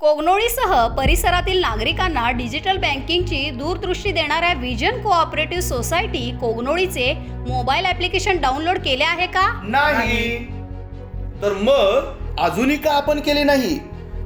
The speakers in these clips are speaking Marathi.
कोगनोळीसह परिसरातील नागरिकांना डिजिटल बँकिंगची दूरदृष्टी देणाऱ्या विजन कोऑपरेटिव्ह सोसायटी कोगनोळीचे मोबाईल ॲप्लिकेशन डाउनलोड केले आहे का? नाही. तर मग अजूनही का आपण केले नाही?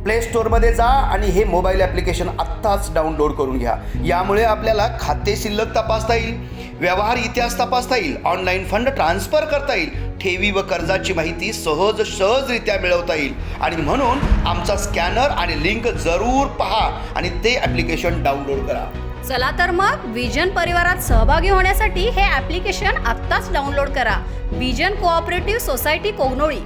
प्ले स्टोअरमध्ये जा आणि हे मोबाईल ॲप्लिकेशन आत्ताच डाउनलोड करून घ्या. यामुळे आपल्याला खाते शिल्लक तपासता येईल व्यवहार इतिहास तपासता येईल ऑनलाईन फंड ट्रान्सफर करता येईल ठेवी व कर्जाची माहिती सहज सहजरित्या मिळवता येईल. आणि म्हणून आमचा स्कॅनर आणि लिंक जरूर पहा आणि ते ॲप्लिकेशन डाउनलोड करा. चला तर मग विजन परिवारात सहभागी होण्यासाठी हे ॲप्लिकेशन आत्ताच डाउनलोड करा. Vision cooperative society Kognoli.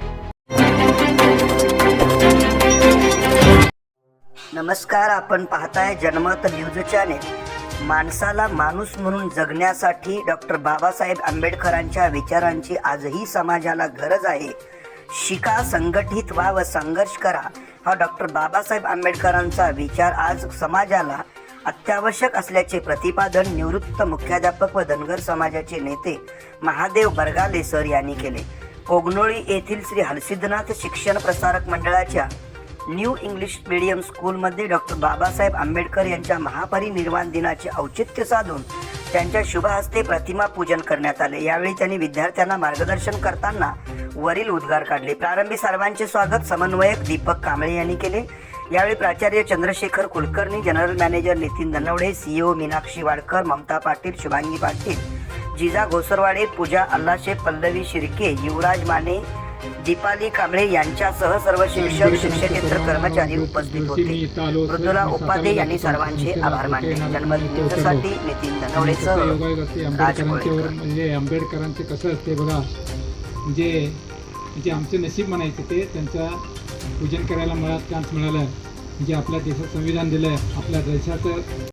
नमस्कार आपण पाहताय जनमत न्यूज चॅनेल. माणसाला माणूस म्हणून जगण्यासाठी डॉक्टर बाबासाहेब आंबेडकरांच्या विचारांची आजही समाजाला गरज आहे. शिका संघटित व्हा व संघर्ष करा. हा डॉक्टर बाबासाहेब आंबेडकरांचा विचार आज समाजाला अत्यावश्यक असल्याचे प्रतिपादन निवृत्त मुख्याध्यापक व धनगर समाजाचे नेते महादेव बरगाले सर यांनी केले. कोगनोळी येथील श्री हलसिद्धनाथ शिक्षण प्रसारक मंडळाच्या न्यू इंग्लिश मीडियम स्कूलमध्ये डॉक्टर बाबासाहेब आंबेडकर यांच्या महापरिनिर्वाण दिनाचे औचित्य साधून त्यांच्या शुभ हस्ते प्रतिमा पूजन करण्यात आले. यावेळी त्यांनी विद्यार्थ्यांना मार्गदर्शन करताना वरील उद्गार काढले. प्रारंभी सर्वांचे स्वागत समन्वयक दीपक कांबळे यांनी केले. यावेळी प्राचार्य Chandrashekhar Kulkarni general manager Nitin Danawade CEO Meenakshi Wadkar Mamata Patil Shubhangi Patil Jija Ghosarwade Pooja Allashe Pallavi Shirke Yuvraj Mane Deepali Kamble यांच्यासह सर्व शिक्षक शिक्षकेतर कर्मचारी उपस्थित होते. मृदुला उपाध्ये यांनी सर्वांचे आभार मानले. जन्मदिनासाठी नितीन धनवडेसह राजकोळेकर म्हणजे आंबेडकरांचे कसं असते बघा म्हणजे म्हणजे आमचं नशीब म्हणायचं ते त्यांचा पूजन करायला मला चान्स मिळाला. म्हणजे आपल्या देशात संविधान दिलं आपल्या देशाचं